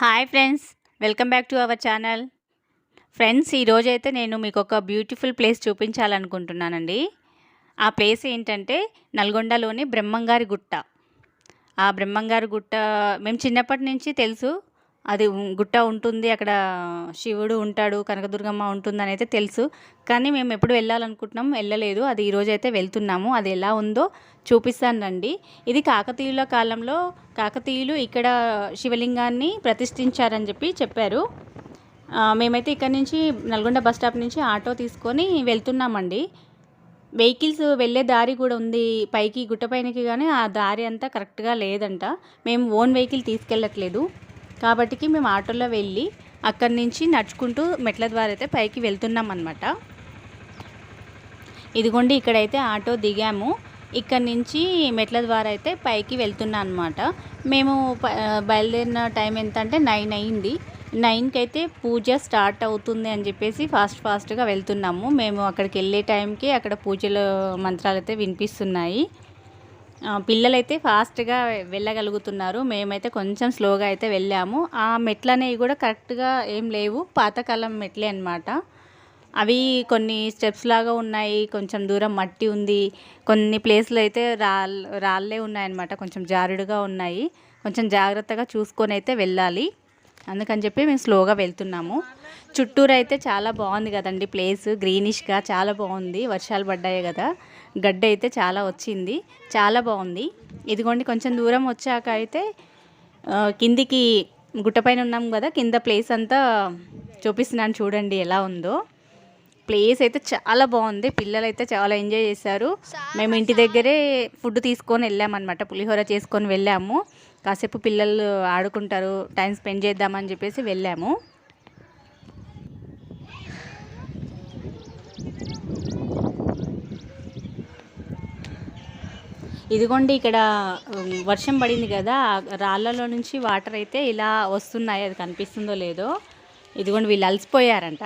Hi friends welcome back to our channel friends ఈరోజు అయితే నేను మీకు ఒక బ్యూటిఫుల్ ప్లేస్ చూపించాలనుకుంటున్నానండి. ఆ ప్లేస్ ఏంటంటే నల్గొండలోని బ్రహ్మంగారి గుట్ట. ఆ బ్రహ్మంగారి గుట్ట మేము చిన్నప్పటి నుంచి తెలుసు అది గుట్ట ఉంటుంది అక్కడ శివుడు ఉంటాడు కనకదుర్గమ్మ ఉంటుందని అయితే తెలుసు. కానీ మేము ఎప్పుడు వెళ్ళాలనుకుంటున్నాం వెళ్ళలేదు. అది ఈరోజు అయితే వెళ్తున్నాము. అది ఎలా ఉందో చూపిస్తాను రండి. ఇది కాకతీయుల కాలంలో కాకతీయులు ఇక్కడ శివలింగాన్ని ప్రతిష్ఠించారని చెప్పి చెప్పారు. మేమైతే ఇక్కడ నుంచి నల్గొండ బస్ స్టాప్ నుంచి ఆటో తీసుకొని వెళ్తున్నామండి. వెహికల్స్ వెళ్ళే దారి కూడా ఉంది. పైకి గుట్ట పైనకి కానీ ఆ దారి అంతా కరెక్ట్గా లేదంట. మేము ఓన్ వెహికల్ తీసుకెళ్ళట్లేదు. కాబట్టికి మేము ఆటోలో వెళ్ళి అక్కడి నుంచి నడుచుకుంటూ మెట్ల ద్వారా అయితే పైకి వెళ్తున్నాం అనమాట ఇదిగోండి ఇక్కడైతే ఆటో దిగాము. ఇక్కడ నుంచి మెట్ల ద్వారా అయితే పైకి వెళ్తున్నా అనమాట మేము బయలుదేరిన టైం ఎంత అంటే నైన్ అయింది నైన్కి అయితే పూజ స్టార్ట్ అవుతుంది అని చెప్పేసి ఫాస్ట్ ఫాస్ట్గా వెళ్తున్నాము. మేము అక్కడికి వెళ్ళే టైంకి అక్కడ పూజలు మంత్రాలు అయితే వినిపిస్తున్నాయి. పిల్లలైతే ఫాస్ట్గా వెళ్ళగలుగుతున్నారు. మేమైతే కొంచెం స్లోగా అయితే వెళ్ళాము. ఆ మెట్లు అనేవి కూడా కరెక్ట్గా ఏం లేవు. పాతకాలం మెట్లే అన్నమాట. అవి కొన్ని స్టెప్స్ లాగా ఉన్నాయి. కొంచెం దూరం మట్టి ఉంది. కొన్ని ప్లేస్లు అయితే రాల్ రాళ్ళే ఉన్నాయన్నమాట. కొంచెం జారుడుగా ఉన్నాయి. కొంచెం జాగ్రత్తగా చూసుకొని అయితే వెళ్ళాలి. అందుకని చెప్పి మేము స్లోగా వెళ్తున్నాము. చుట్టూరు అయితే చాలా బాగుంది కదండి ప్లేస్. గ్రీనిష్గా చాలా బాగుంది. వర్షాలు పడ్డాయి కదా. గడ్డ అయితే చాలా వచ్చింది. చాలా బాగుంది. ఇదిగోండి కొంచెం దూరం వచ్చాక అయితే కిందికి గుట్టపైన ఉన్నాం కదా కింద ప్లేస్ అంతా చూపిస్తున్నాను చూడండి ఎలా ఉందో. ప్లేస్ అయితే చాలా బాగుంది. పిల్లలు అయితే చాలా ఎంజాయ్ చేశారు. మేము ఇంటి దగ్గరే ఫుడ్ తీసుకొని వెళ్ళామన్నమాట. పులిహోర చేసుకొని వెళ్ళాము. కాసేపు పిల్లలు ఆడుకుంటారు టైం స్పెండ్ చేద్దామని చెప్పేసి వెళ్ళాము. ఇదిగోండి ఇక్కడ వర్షం పడింది కదా రాళ్ళలో నుంచి వాటర్ అయితే ఇలా వస్తున్నాయి. అది కనిపిస్తుందో లేదో. ఇదిగోండి వీళ్ళు అలసిపోయారంట.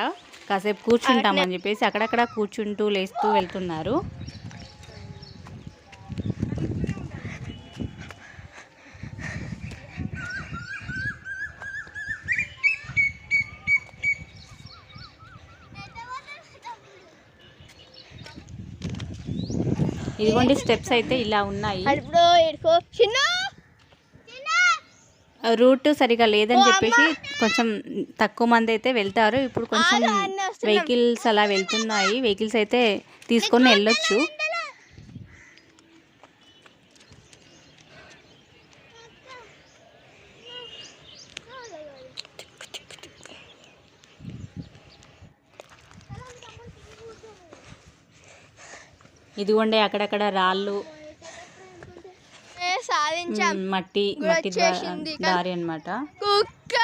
కాసేపు కూర్చుంటామని చెప్పేసి అక్కడక్కడ కూర్చుంటూ లేస్తూ వెళ్తున్నారు. ఇదిగోండి స్టెప్స్ అయితే ఇలా ఉన్నాయి. రూట్ సరిగా లేదని చెప్పేసి కొంచెం తక్కువ మంది అయితే వెళ్తారు. ఇప్పుడు కొంచెం. వెహికల్స్ అలా వెళ్తున్నాయి. వెహికల్స్ అయితే తీసుకొని వెళ్ళొచ్చు. ఇదిగోండి అక్కడక్కడ రాళ్ళు మట్టి మట్టి. దారి అన్నమాట. కుక్క.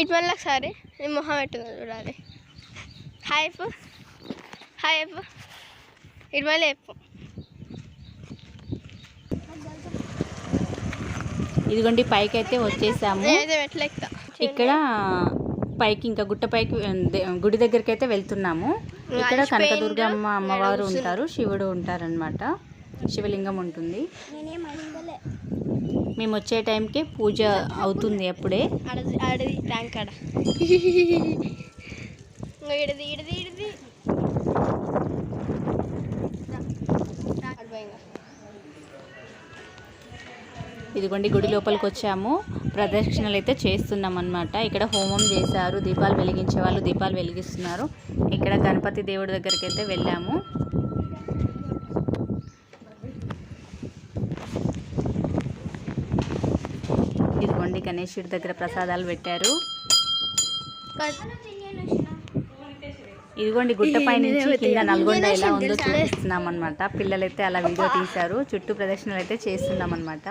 ఇటు మళ్ళీ ఒకసారి. నీ మొహం ఎట్టుందో చూడాలి. హాయ్ అప్పు. హాయ్ అప్పు. ఇటు మళ్ళీ చెప్పు. ఇదిగోండి పైకి అయితే వచ్చేసాము ఇక్కడ పైకి ఇంకా గుట్ట పైకి గుడి దగ్గరికి అయితే వెళ్తున్నాము ఇక్కడ. కనకదుర్గమ్మ అమ్మవారు ఉంటారు శివుడు ఉంటారనమాట శివలింగం ఉంటుంది. మేము వచ్చే టైంకి పూజ అవుతుంది అప్పుడే. ట్యాంక్ ఇదిగోండి గుడి లోపలికి వచ్చాము ప్రదక్షిణలు అయితే చేస్తున్నాం అనమాట ఇక్కడ హోమం చేశారు దీపాలు వెలిగించే వాళ్ళు దీపాలు వెలిగిస్తున్నారు. ఇక్కడ గణపతి దేవుడి దగ్గరికి అయితే వెళ్ళాము. ఇదిగోండి గణేశుడి దగ్గర ప్రసాదాలు పెట్టారు. ఇదిగోండి గుట్టపై నుంచి కింద నల్గొండ ఎలా ఉందో చూపిస్తున్నాం అనమాట పిల్లలైతే అలా వీడియో తీశారు. చుట్టూ ప్రదర్శనలు అయితే చేస్తున్నాం అనమాట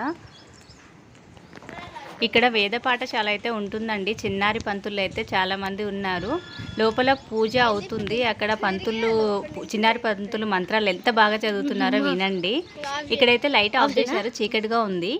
ఇక్కడ వేద పాఠశాల అయితే ఉంటుందండి. చిన్నారి పంతులు అయితే చాలా మంది ఉన్నారు. లోపల పూజ అవుతుంది. అక్కడ పంతులు చిన్నారి పంతులు మంత్రాలు ఎంత బాగా చదువుతున్నారో వినండి. ఇక్కడైతే లైట్ ఆఫ్ చేశారు. చీకటిగా ఉంది.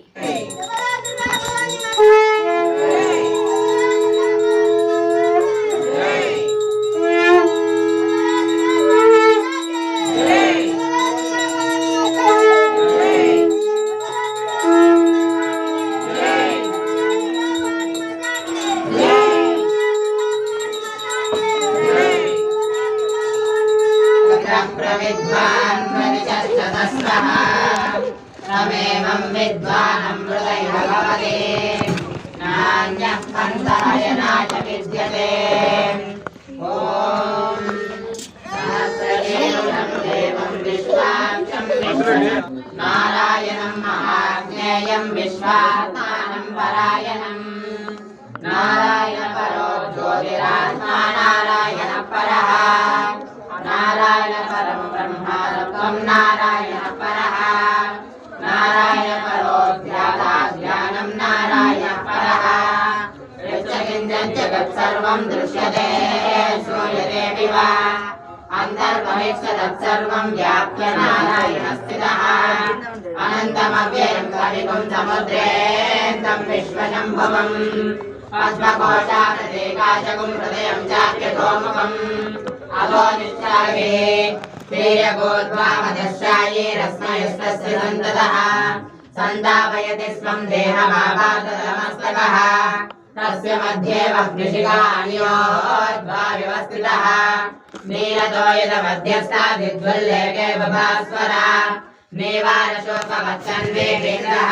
शम्भुवम् पद्मकोशाप्रदेकाशकुम् हृदयम् चाप्यधोमुखम् अवो निश्चागे वीर्यगोद्वामदशाये रत्नयुस्तस्य सन्ततः। सन्दापयति स्वम् देहमापातमस्तकः तस्य मध्ये वह्निषिकान्योद्वाविवस्थितः नीरतो यदमध्यस्था विद्वल्लेके बभास्वरा नेवारशोपवत्सन्वे केन्द्रः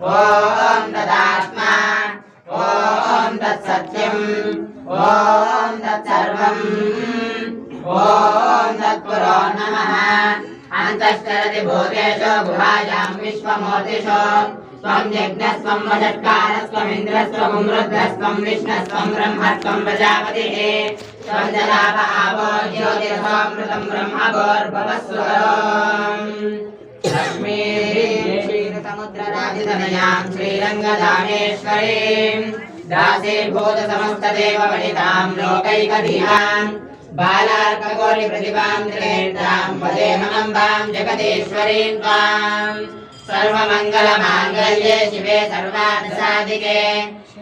ఓం తదాత్మ ఓం తత్సత్యం ఓం తత్సర్వం ఓం తత్పురో నమ అంతశ్చరతి భూతేషు గుహాయాం విశ్వమూర్తిషు. స్వం యజ్ఞస్వం వజత్కారస్వమింద్రస్వం రుద్రస్వం విష్ణస్వం బ్రహ్మస్వం ప్రజాపతి. స్వం జలాప ఆవో జ్యోతిర్హోమృతం బ్రహ్మగోర్భవస్వరం లక్ష్మీ ज्योतिरसोऽमृतं ब्रह्मभोर्भवस्वरो क्षीरसमुद्रराजितनयां श्रीरङ्गदामेश्वरीं दासीभूत समस्तदेव वनितां लोकैकधीनां बालार्कगौरिप्रतिभां त्रिनेत्रां वदेहमम्बां जगदीश्वरीं त्वाम् सर्वमङ्गलमाङ्गल्ये शिवे सर्वार्थसाधिके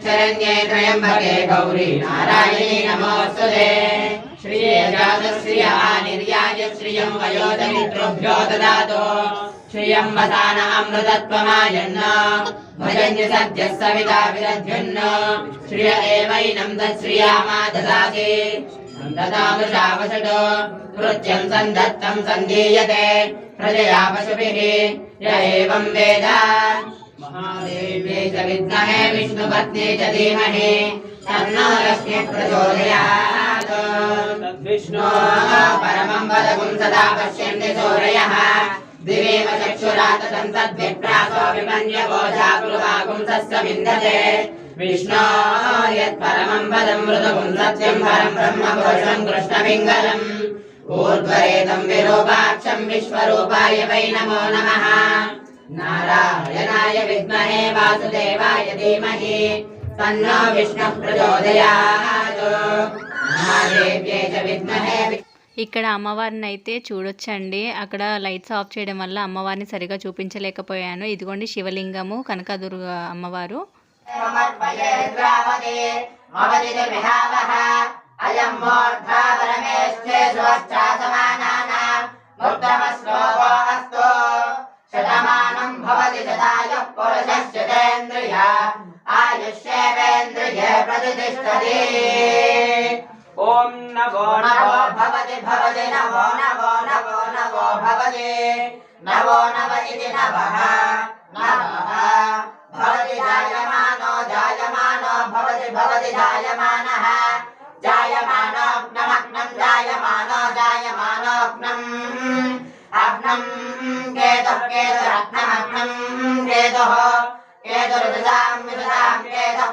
शरण्ये त्र्यम्बके गौरी नारायणी नमोऽस्तुते श्रिये जातश्रियः निर्याय श्रियं वयोधमित्रुभ्यो ददातु श्रियं वसान अमृतत्वमायन्न। भजन्य सद्यः सविता विरध्यन्न श्रिय एवैनं तत्श्रियामा ददाति ददामृषावषटो कृत्यं सन्दत्तं सन्दीयते प्रजया पशुभिः य एवं वेद। महादेव्यै च विद्महे विष्णुपत्नी च धीमहि। तन्नो लक्ष्मीः प्रचोदयात्। तद्विष्णो। परमं पदगुं सदा पश्यन्ति सूरयः। दिवेव चक्षुराततं तद्विप्रासो विमन्यवोजा कुर्वागुं तस्य विन्दते विष्णो यत्परमं पदं मृदुगुं सत्यं परं ब्रह्मपुरुषं कृष्णपिङ्गलम् ऊर्ध्वरेतं विरूपाक्षं विश्वरूपाय वै नमो नमः नारायणाय विद्महे वासुदेवाय धीमहि तन्नो विष्णुः प्रचोदयात् महादेव्यै च विद्महे ఇక్కడ అమ్మవారిని అయితే చూడొచ్చండి. అక్కడ లైట్స్ ఆఫ్ చేయడం వల్ల అమ్మవారిని సరిగా చూపించలేకపోయాను. ఇదిగోండి శివలింగము కనకదుర్గ అమ్మవారు. మమర్పయేద్రావదే మమదిదమిహావహ శతమానం భవతి శతాయ పురుషశ్చతేంద్రియ ఆయుష్యేవేంద్రియే ప్రతిష్టతి. ఓం నమో నమో భవతి భవతి నమో నమో నమో నమో భవతి నమో నవ ఇది నవః నవః భవతి జాయమానో జాయమానో భవతి భవతి జాయమానः జాయమానోగ్నమగ్నం జాయమానో జాయమానోగ్నం అగ్నం కేతుః కేతురగ్నమగ్నం కేతుః కేతురుజాం విజాం కేతుః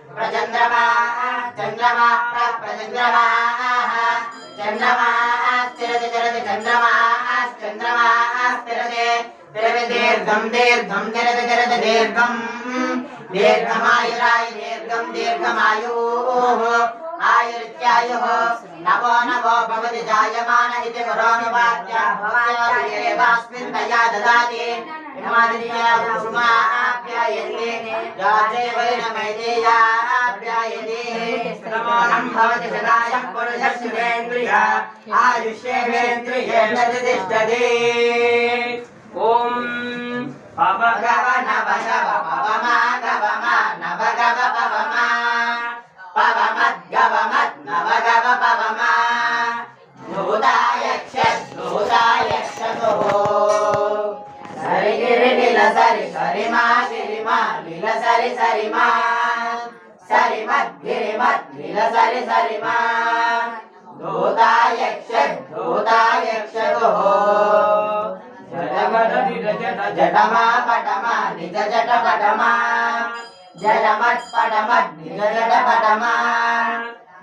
प्रचन्द्रमाः चन्द्रमाः प्रचन्द्रमाः चन्द्रमाः स्थिरति चरति चन्द्रमाः चन्द्रमाः स्थिरते। तिरति दीर्घम् दीर्घम् तिरति चरति दीर्घम् दीर्घमायुराय दीर्घम् दीर्घमायुः। आयुरित्यायुः नवो नवो भवति जायमान इति पुरोनुवाद्या भवान् एवास्मिन् दया ददाति। हिमादिन्या कुसुमाभ्ययन्ति रात्रे वै न मैदेया ప్రమాణం భవతి సదాయం పురుషస్యేంద్రియ ఆయుష్యేంద్రియే ప్రతిష్టతి ఓం పవగవ భగవ నవగవ పవమా గవమా నవగవ పవమా పవమద్గవమద్ నవగవ పవమా భూతాయక్ష సరి గిరి నిల సరి సరిమా గిరిమా నిల సరి సరిమా సరిమద్ గిరిమద్ నిల సరి సరిమా భూతాయక్ష భూతాయక్షతో జడమడ నిజ జడమా పటమా నిజ జడ పటమా జడమట్ పటమట్ నిజ జడ పటమా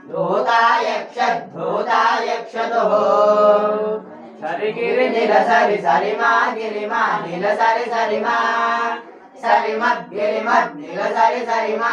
భూతాయక్ష భూతాయక్షతో సరిగిరి నిల సరి సరిమా గిరిమా నిల సరి సరిమా సరిమద్ గిరిమద్ నిల సరి సరిమా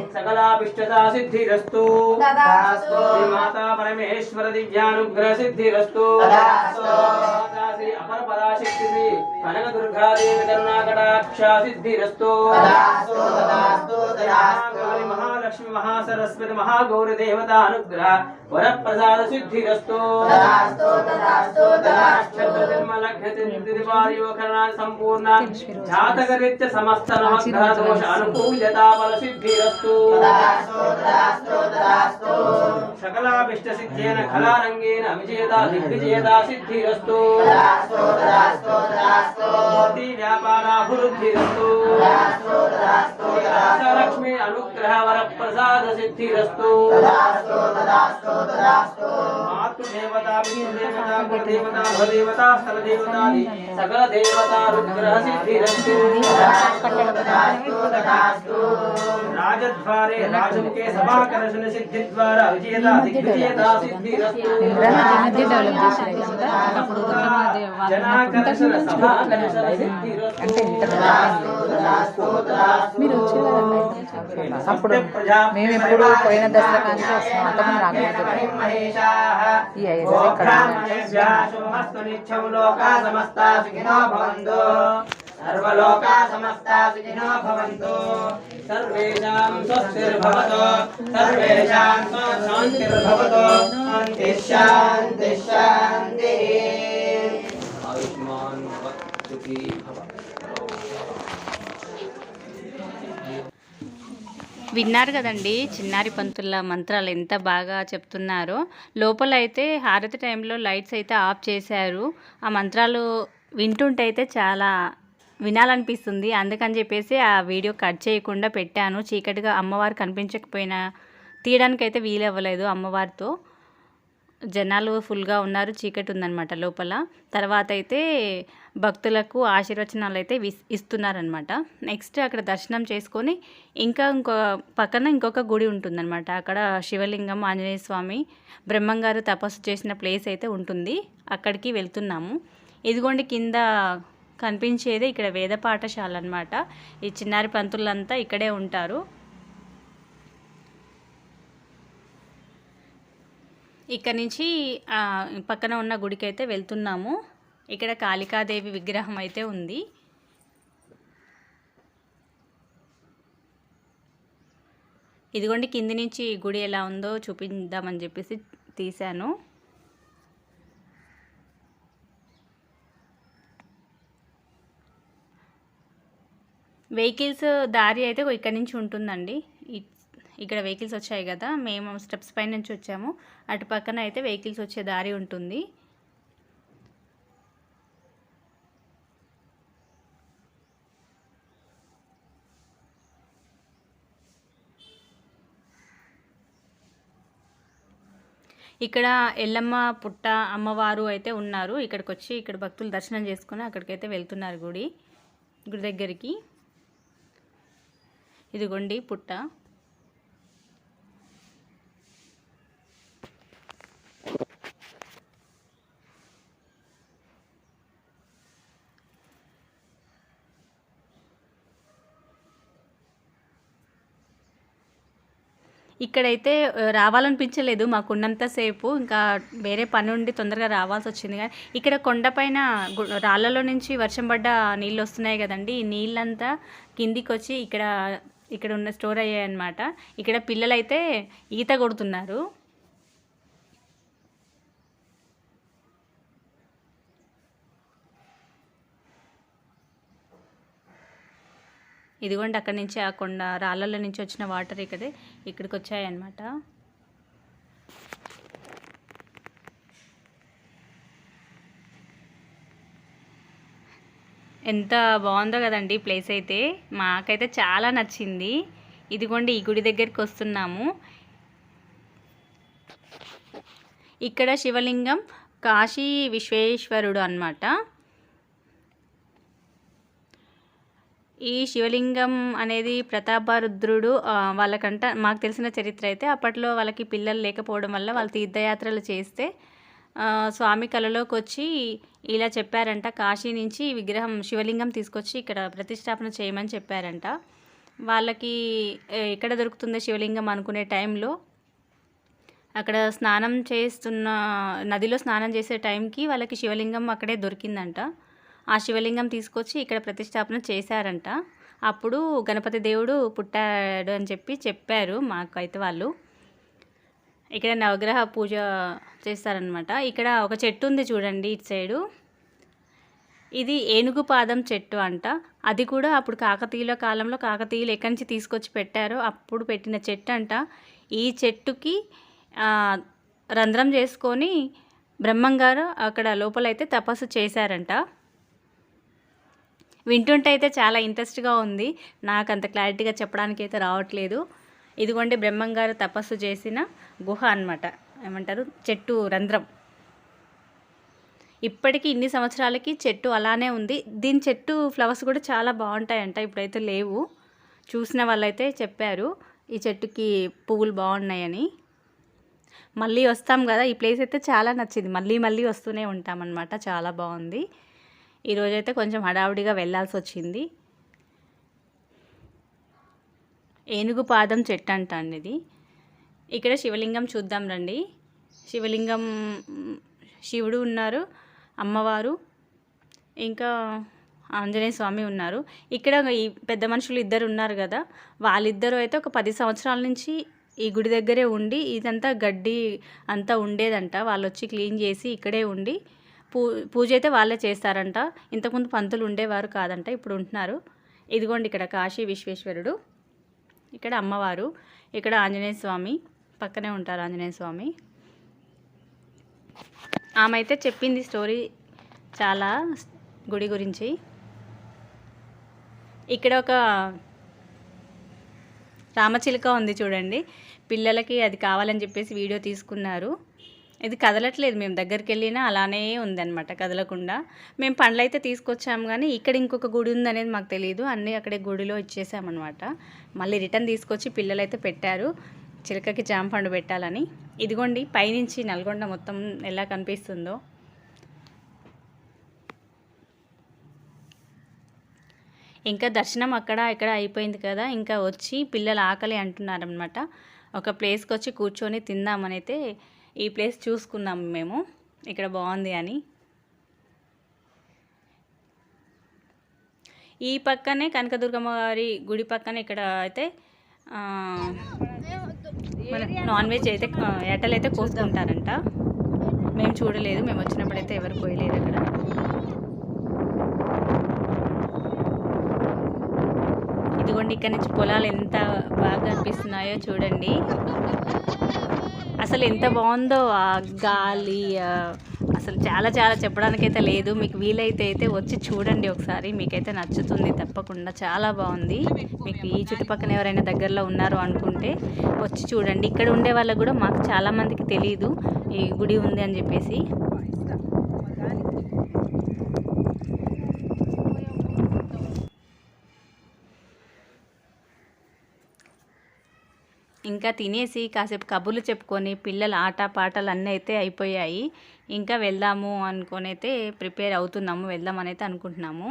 తదాస్తు. శ్రీ మాతా పరమేశ్వర దివ్యానుగ్రహ సిద్ధిరస్తు శ్రీ అపర పరాశక్తి శ్రీ కనక దుర్గాదేవి కరుణాకటాక్ష సిద్ధిరస్తు మహాగౌరి మహాలక్ష్మి మహాసరస్వతి మహాగౌరి దేవత అనుగ్రహ వరప్రసాద సిద్ధిరస్తు సంపూర్ణ జాతకరీత్య సమస్త నవగ్రహ దోష అనుకూల్యతా బల సిద్ధిరస్తు సకలాభిష్ట సిద్ధేన కళారంగేన విజేత దిగ్విజేత సిద్ధిరస్తు తదాస్తు లక్ష్మి అనుగ్రహ వర ప్రసాద సిద్ధిరస్తు సకల సిద్ధిరస్తు రాజద్వారే రాజముఖే సభాకర్షణ సిద్ధి ద్వారా సిద్ధిరస్తు జనాకర్షణ సభాకర్షణ తదాస్తు తదాస్తు మీరు అప్పుడు మేము ఎప్పుడు పోయిన దసరా కానీ వస్తున్నాం అంతమంది రాకపోతే ఈ ఐదు సర్వలోకా సమస్తా సుఖినో భవంతు. సర్వేషాం స్వస్తిర్భవతు. సర్వేషాం శాంతిర్భవతు శాంతి శాంతి శాంతి. విన్నారు కదండి చిన్నారి పంతుల మంత్రాలు ఎంత బాగా చెప్తున్నారో. లోపల అయితే హారతి టైంలో లైట్స్ అయితే ఆఫ్ చేశారు. ఆ మంత్రాలు వింటుంటే అయితే చాలా వినాలనిపిస్తుంది. అందుకని చెప్పేసి ఆ వీడియో కట్ చేయకుండా పెట్టాను. చీకటిగా అమ్మవారు కనిపించకపోయినా తీయడానికి అయితే వీలవ్వలేదు అమ్మవారితో. జనాలు ఫుల్గా ఉన్నారు చీకటి ఉందన్నమాట లోపల. తర్వాత అయితే భక్తులకు ఆశీర్వచనాలు అయితే విస్- ఇస్తున్నారనమాట నెక్స్ట్ అక్కడ దర్శనం చేసుకొని ఇంకా ఇంకో పక్కన ఇంకొక గుడి ఉంటుందన్నమాట. అక్కడ శివలింగం ఆంజనేయ స్వామి బ్రహ్మంగారు తపస్సు చేసిన ప్లేస్ అయితే ఉంటుంది. అక్కడికి వెళ్తున్నాము. ఇదిగోండి కింద కనిపించేదే ఇక్కడ వేద పాఠశాల అనమాట ఈ చిన్నారి పంతులంతా ఇక్కడే ఉంటారు. ఇక్కడ నుంచి పక్కన ఉన్న గుడికి అయితే వెళ్తున్నాము. ఇక్కడ కాళికాదేవి విగ్రహం అయితే ఉంది. ఇదిగోండి కింది నుంచి గుడి ఎలా ఉందో చూపిద్దామని చెప్పేసి తీశాను. వెహికల్స్ దారి అయితే ఇక్కడ నుంచి ఉంటుందండి. ఇక్కడ వెహికల్స్ వచ్చాయి కదా మేము స్టెప్స్ పై నుంచి వచ్చాము. అటు పక్కన అయితే వెహికల్స్ వచ్చే దారి ఉంటుంది. ఇక్కడ ఎల్లమ్మ పుట్ట అమ్మవారు అయితే ఉన్నారు. ఇక్కడికి వచ్చి ఇక్కడ భక్తులు దర్శనం చేసుకుని అక్కడికైతే వెళ్తున్నారు గుడి గుడి దగ్గరికి. ఇదిగోండి పుట్ట. ఇక్కడైతే ఆ, రావాలనిపించలేదు మాకున్నంతసేపు ఇంకా వేరే పని ఉండి తొందరగా రావాల్సి వచ్చింది కానీ ఇక్కడ కొండపైన గు- రాళ్ళలో నుంచి వర్షం పడ్డ నీళ్ళు వస్తున్నాయి కదండి. ఈ నీళ్ళంతా కిందికి వచ్చి ఇక్కడ ఇక్కడ ఉన్న స్టోర్ అయ్యాయి అనమాట ఇక్కడ పిల్లలైతే ఈత కొడుతున్నారు. ఇదిగోండి అక్కడి నుంచి ఆ కొండ రాళ్ళలో నుంచి వచ్చిన వాటర్ ఇక్కడే ఇక్కడికి వచ్చాయన్నమాట. ఎంత బాగుందో కదండి ప్లేస్ అయితే. మాకైతే చాలా నచ్చింది. ఇదిగోండి ఈ గుడి దగ్గరికి వస్తున్నాము. ఇక్కడ శివలింగం కాశీ విశ్వేశ్వరుడు అన్నమాట. ఈ శివలింగం అనేది ప్రతాపరుద్రుడు వాళ్ళకంట మాకు తెలిసిన చరిత్ర అయితే అప్పట్లో వాళ్ళకి పిల్లలు లేకపోవడం వల్ల వాళ్ళు తీర్థయాత్రలు చేస్తే స్వామి కళలోకి వచ్చి ఇలా చెప్పారంట. కాశీ నుంచి విగ్రహం శివలింగం తీసుకొచ్చి ఇక్కడ ప్రతిష్టాపన చేయమని చెప్పారంట. వాళ్ళకి ఎక్కడ దొరుకుతుందో శివలింగం అనుకునే టైంలో అక్కడ స్నానం చేస్తున్న నదిలో స్నానం చేసే టైంకి వాళ్ళకి శివలింగం అక్కడే దొరికిందంట. ఆ శివలింగం తీసుకొచ్చి ఇక్కడ ప్రతిష్టాపన చేశారంట. అప్పుడు గణపతి దేవుడు పుట్టాడు అని చెప్పి చెప్పారు మాకైతే వాళ్ళు. ఇక్కడ నవగ్రహ పూజ చేస్తారనమాట ఇక్కడ ఒక చెట్టు ఉంది చూడండి ఇటు సైడు. ఇది ఏనుగు పాదం చెట్టు అంట. అది కూడా అప్పుడు కాకతీయుల కాలంలో కాకతీయులు ఎక్కడి నుంచి తీసుకొచ్చి పెట్టారో అప్పుడు పెట్టిన చెట్టు అంట. ఈ చెట్టుకి రంధ్రం చేసుకొని బ్రహ్మంగారు అక్కడ లోపలైతే తపస్సు చేశారంట. వింటుంటే అయితే చాలా ఇంట్రెస్ట్గా ఉంది. నాకు అంత క్లారిటీగా చెప్పడానికి అయితే రావట్లేదు. ఇదిగోండి బ్రహ్మంగారు తపస్సు చేసిన గుహ అన్నమాట. ఏమంటారు? చెట్టు రంధ్రం. ఇప్పటికీ ఇన్ని సంవత్సరాలకి చెట్టు అలానే ఉంది. దీని చెట్టు ఫ్లవర్స్ కూడా చాలా బాగుంటాయంట. ఇప్పుడైతే లేవు. చూసిన వాళ్ళైతే చెప్పారు ఈ చెట్టుకి పువ్వులు బాగున్నాయని. మళ్ళీ వస్తాం కదా. ఈ ప్లేస్ అయితే చాలా నచ్చింది. మళ్ళీ మళ్ళీ వస్తూనే ఉంటామన్నమాట. చాలా బాగుంది. ఈరోజైతే కొంచెం హడావుడిగా వెళ్ళాల్సి వచ్చింది ఏనుగు పాదం చెట్టు అంట అండి ఇది ఇక్కడ శివలింగం చూద్దాం రండి. శివలింగం శివుడు ఉన్నారు అమ్మవారు ఇంకా ఆంజనేయ స్వామి ఉన్నారు. ఇక్కడ ఈ పెద్ద మనుషులు ఇద్దరు ఉన్నారు కదా వాళ్ళిద్దరూ అయితే ఒక పది సంవత్సరాల నుంచి ఈ గుడి దగ్గరే ఉండి ఇదంతా గడ్డి అంతా ఉండేదంట. వాళ్ళు వచ్చి క్లీన్ చేసి ఇక్కడే ఉండి పూ పూజ అయితే వాళ్ళే చేస్తారంట. ఇంతకుముందు పంతులు ఉండేవారు కాదంట ఇప్పుడు ఉంటున్నారు. ఇదిగోండి ఇక్కడ కాశీ విశ్వేశ్వరుడు ఇక్కడ అమ్మవారు ఇక్కడ ఆంజనేయ స్వామి పక్కనే ఉంటారు ఆంజనేయ స్వామి. ఆమె అయితే చెప్పింది స్టోరీ చాలా గుడి గురించి. ఇక్కడ ఒక రామచిలుక ఉంది చూడండి. పిల్లలకి అది కావాలని చెప్పేసి వీడియో తీసుకున్నారు. ఇది కదలట్లేదు. మేము దగ్గరికి వెళ్ళినా అలానే ఉందన్నమాట కదలకుండా. మేము పండ్లు అయితే తీసుకొచ్చాము కానీ ఇక్కడ ఇంకొక గుడి ఉందనేది మాకు తెలియదు అన్నీ అక్కడే గుడిలో ఇచ్చేసామన్నమాట. మళ్ళీ రిటర్న్ తీసుకొచ్చి పిల్లలు అయితే పెట్టారు. చిలకకి జామ పండు పెట్టాలని. ఇదిగోండి పైనుంచి నల్గొండ మొత్తం ఎలా కనిపిస్తుందో. ఇంకా దర్శనం అక్కడ ఇక్కడ అయిపోయింది కదా. ఇంకా వచ్చి పిల్లలు ఆకలి అంటున్నారనమాట ఒక ప్లేస్కి వచ్చి కూర్చొని తిందామనైతే ఈ ప్లేస్ చూసుకున్నాము మేము. ఇక్కడ బాగుంది అని. ఈ పక్కనే కనకదుర్గమ్మ గారి గుడి పక్కన ఇక్కడ అయితే మన నాన్ వెజ్ అయితే ఆ, ఎట్టలు అయితే కోసుకుంటారంట. మేము చూడలేదు మేము వచ్చినప్పుడైతే ఎవరు పోయలేదు అక్కడ. చూడండి ఇక్కడ నుంచి పొలాలు ఎంత బాగా అనిపిస్తున్నాయో చూడండి. అసలు ఎంత బాగుందో ఆ గాలి అసలు చాలా చాలా చెప్పడానికైతే లేదు. మీకు వీలైతే అయితే వచ్చి చూడండి ఒకసారి. మీకైతే నచ్చుతుంది తప్పకుండా. చాలా బాగుంది. మీకు ఈ చుట్టుపక్కల ఎవరైనా దగ్గరలో ఉన్నారు అనుకుంటే వచ్చి చూడండి. ఇక్కడ ఉండే వాళ్ళకు కూడా మాకు చాలా మందికి తెలియదు ఈ గుడి ఉంది అని చెప్పేసి. ఇంకా తినేసి కాసేపు కబుర్లు చెప్పుకొని పిల్లల ఆట పాటలు అన్నీ అయితే అయిపోయాయి. ఇంకా వెళ్దాము అనుకొని అయితే ప్రిపేర్ అవుతున్నాము వెళ్దామని అయితే అనుకుంటున్నాము.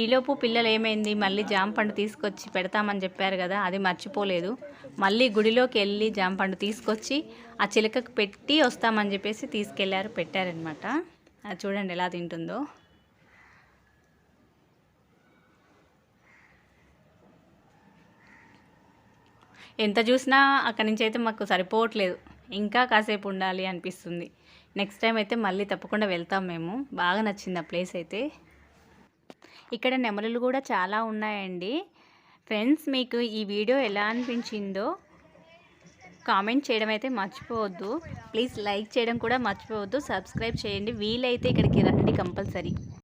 ఈలోపు పిల్లలు ఏమైంది? మళ్ళీ జామ పండు తీసుకొచ్చి పెడతామని చెప్పారు కదా అది మర్చిపోలేదు. మళ్ళీ గుడిలోకి వెళ్ళి జామ పండు తీసుకొచ్చి ఆ చిలకకు పెట్టి వస్తామని చెప్పేసి తీసుకెళ్ళారు పెట్టారనమాట అది చూడండి ఎలా తింటుందో. ఎంత చూసినా అక్కడి నుంచి అయితే మాకు సరిపోవట్లేదు. ఇంకా కాసేపు ఉండాలి అనిపిస్తుంది. నెక్స్ట్ టైం అయితే మళ్ళీ తప్పకుండా వెళ్తాం మేము. బాగా నచ్చింది ఆ ప్లేస్ అయితే. ఇక్కడ నెమలులు కూడా చాలా ఉన్నాయండి. ఫ్రెండ్స్ మీకు ఈ వీడియో ఎలా అనిపించిందో కామెంట్ చేయడం అయితే మర్చిపోవద్దు. ప్లీజ్ లైక్ చేయడం కూడా మర్చిపోవద్దు. సబ్స్క్రైబ్ చేయండి. వీలైతే ఇక్కడికి రండి కంపల్సరీ.